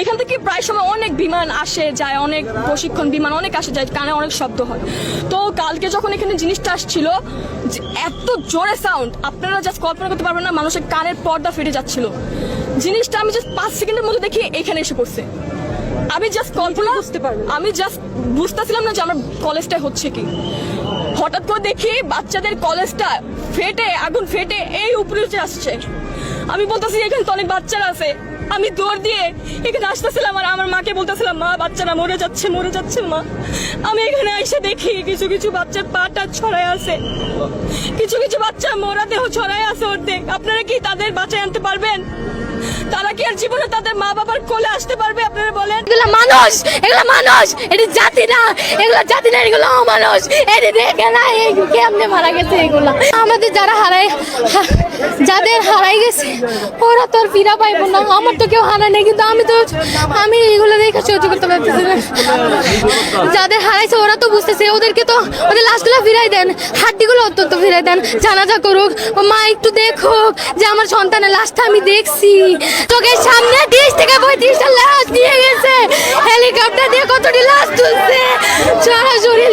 এখান থেকে প্রায় সময় অনেক বিমান আসে যায় অনেক প্রশিক্ষণ বিমান অনেক আসে যায় কানে অনেক শব্দ হয়। তো কালকে যখন এখানে জিনিসটা আসছিল এত জোরে সাউন্ড আপনারা জাস্ট কল্পনা করতে পারবেন না মানুষের কানের পর্দা ফেটে যাচ্ছিল। জিনিসটা আমি জাস্ট পাঁচ সেকেন্ডের মধ্যে দেখি এখানে এসে পড়ছে। আমি জাস্ট কল্পনা বুঝতে পারব আমি জাস্ট বুঝতেছিলাম না যে আমার কলেজটা হচ্ছে কি। হঠাৎ করে দেখি বাচ্চাদের কলেজটা ফেটে আগুন ফেটে এই উপরে উঠে আসছে। আমি বলতেছি এখানে তো অনেক বাচ্চারা আছে। আমি দৌড় দিয়ে এখানে আসতেছিলাম আর আমার মাকে বলতেছিলাম, মা, বাচ্চারা মরে যাচ্ছে মরে যাচ্ছে, মা। আমি এখানে এসে দেখি কিছু কিছু বাচ্চার পাটা ছড়ায় আছে। কিছু কিছু বাচ্চা মরা দেহ ছড়ায় আছে অর্ধেক। আপনারা কি তাদের বাঁচায় আনতে পারবেন? জীবনে তাদের মা বাবার কোলে আসতে পারবে, আপনারা বলেন। এগুলো মানুষ এগুলো মানুষ, এটি জাতি না, এগুলো জাতি না, এগুলো অমানুষ। এটি দেখে না কেমনে মারা গেছে এগুলো? আমাদের যারা হারাই যাদের হারাই গেছে, ওরা তো আর ফিরা পাইবো না। আমার তো কেউ হারায় নেই, কিন্তু আমি তো, আমি এগুলো দেখে সহ্য করতে পারতেছি না। যাদের হারাইছে, ওরা তো বুঝতেছে, ওদেরকে তো, ওদের লাশগুলো ফিরাই দেন। হাড্ডিগুলো অত্যন্ত ফিরাই দেন। জানাজা করুক, মা একটু দেখুক যে আমার সন্তানের লাশটা আমি দেখছি। চোখের সামনে তিরিশ থেকে পঁয়ত্রিশটা লাশ নিয়ে গেছে। হেলিকপ্টার দিয়ে কতটি লাশ তুলছে? সরাসরি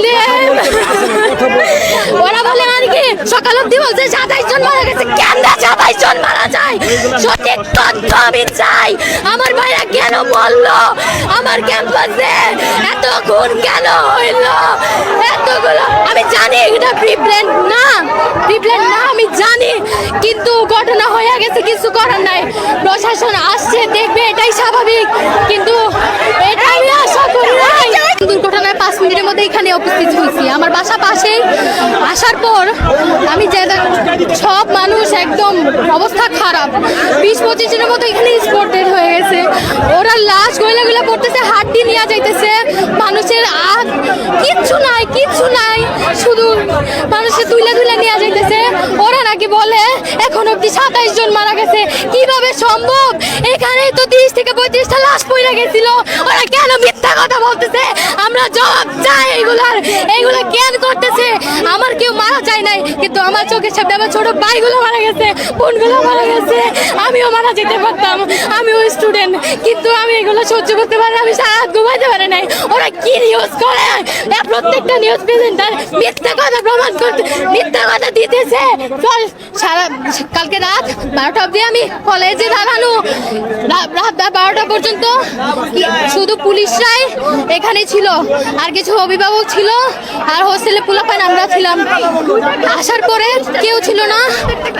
ওরা বলে, আর কি, সকাল অব্দি বলছে সাতাইশ জন মারা গেছে। কেন সাতাইশ জন মারা যায়? সঠিক তথ্য আমি চাই। আমার ভাইরা কেন বলল আমার ক্যাম্পাসে এত খুন কেন হইল? এতগুলো আমি জানি এটা প্রিপ্লেন না প্রিপ্লেন না আমি জানি, কিন্তু ঘটনা হয়ে গেছে, কিছু করার নাই। প্রশাসন দেখবে, এটাই স্বাভাবিক। কিন্তু দুর্ঘটনায় পাঁচ মিনিটের মধ্যে এখানে উপস্থিত হয়েছি। আমার বাসা পাশেই আসার পর আমি যে সব মানুষ একদম অবস্থা খারাপ। বিশ, পঁচিশ জনের মতো এখানে স্পটেড হয়ে গেছে। ওরা লাশ গইলা পড়তেছে, হাড্ডি নিয়ে যাইতেছে। মানুষের আগ কিচ্ছু নাই কিচ্ছু নাই শুধু মানুষের তুলে তুলে নিয়ে যাইতেছে ওরা নাকি বলে এখন অব্দি সাতাইশ জন মারা গেছে। কীভাবে সম্ভব? এখানে তো তিরিশ থেকে পঁয়ত্রিশটা লাশ পড়ে গেছিল। ওরা কেন মিথ্যা কথা বলতেছে? আমরা জবাব চাই এগুলার। এগুলো কেন করতেছে? আমার কেউ মারা যায় নাই, কিন্তু আমার চোখের সামনে আমার ছোট ভাইগুলো মারা গেছে, বোনগুলো মারা গেছে। আমিও মারা যেতে পারতাম, আমিও স্টুডেন্ট কিন্তু আমি এগুলো সহ্য করতে পারি আমি সারা রাত ঘুমাইতে পারি নাই। ওরা কি নিউজ করে? প্রত্যেকটা নিউজ প্রেজেন্টার মিথ্যা কথা প্রমাণ করতে মিথ্যা কথা দিতেছে। চল, সারা কালকে রাত বারোটা অবধি আমি কলেজে দাঁড়ানো। রাত বারোটা পর্যন্ত পুলিশরাই এখানে ছিল। আর কিছু অভিভাবক ছিল আর হোস্টেলে পোলাপান আমরা ছিলাম। আসার পরে কেউ ছিল না।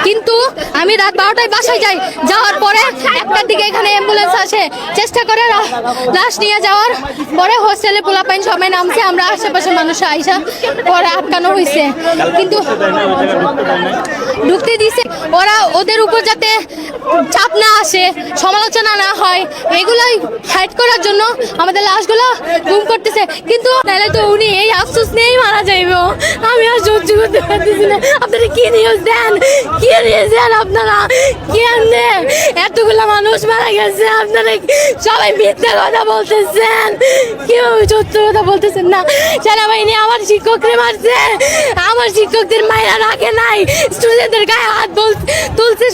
কিন্তু আমি রাত বারোটায় বাসায় যাই। যাওয়ার পরে একটার দিকে এখানে অ্যাম্বুলেন্স আসে। চেষ্টা করে লাশ নিয়ে যাওয়ার পরে হোস্টেলে পোলাপাইন সবাই নামছে। আমরা আশেপাশে মানুষ আইসা পরে আটকানো হয়েছে কিন্তু ঢুকতে দিছে। ওরা ওদের উপর যাতে চাপ না আসে, সমালোচনা না হয়, এগুলোই হাইট করার জন্য আমাদের লাশগুলো গুম করতেছে। কিন্তু তাহলে তো উনি এই আফসোস নিয়েই মারা যাইব। আমি আর সহ্য করতে পারতেছি না। আপনারা কি নিউজ দেন? কি নিউজ দেন আপনারা? কেমনে? এতগুলো মানুষ মারা গেছে। আপনারা সবাই মিথ্যা কথা বলতেছেন। কেউ সত্য কথা বলতেছেন না। সেনাবাহিনী আমার শিক্ষককে মারছে। আমার শিক্ষকদের মায়েরা রাখে নাই। স্টুডেন্টদের গায়ে হাত বল- তুলছে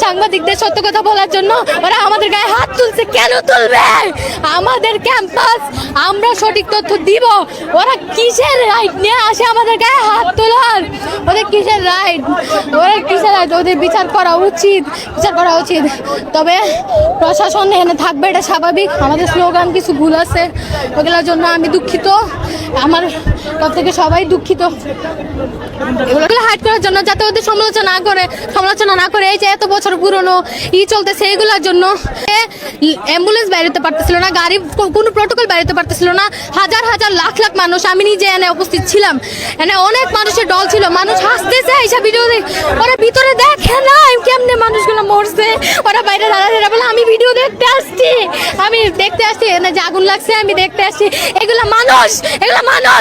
সাংবাদিকদের সত্য কথা বলার জন্য। ওরা আমাদের গায়ে হাত তুলছে। কেন তুলবে? আমাদের ক্যাম্পাস আমরা সঠিক তথ্য দিব? ওরা কিসের রাইট নিয়ে আসে আমাদের গায়ে হাত তোলার ওদের কিসের রাইট ওরা কিসের রাইট ওদের বিচার করা উচিত, বিচার করা উচিত। তবে প্রশাসন এখানে থাকবে, এটা স্বাভাবিক। আমাদের স্লোগান কিছু ভুল আছে, ওগুলোর জন্য আমি দুঃখিত। আমার তরফ থেকে সবাই দুঃখিত। এগুলো হাইড করার জন্য যাতে ওদের সমালোচনা না করে, সমালোচনা না করে, এই যে এত বছর পুরনো ই চলতেছে, এগুলোর জন্য অ্যাম্বুলেন্স বেরোতে পারতেছিল না, গাড়ি কোনো প্রোটোকল বেরোতে পারতেছিল না। হাজার হাজার, লাখ লাখ মানুষ, আমি নিজে এনে উপস্থিত ছিলাম। এনে অনেক মানুষের দল ছিল, মানুষ হাসতেছে এইসব ভিডিও ওরা ভিতরে দেখে না কেমনে মানুষগুলো মরছে? ওরা বাইরে দাঁড়াতে বলে, আমি ভিডিও দেখতে আসছি। আমি দেখতে আসছি না যে আগুন লাগছে, আমি দেখতে আসছি। এগুলো মানুষ এগুলো মানুষ।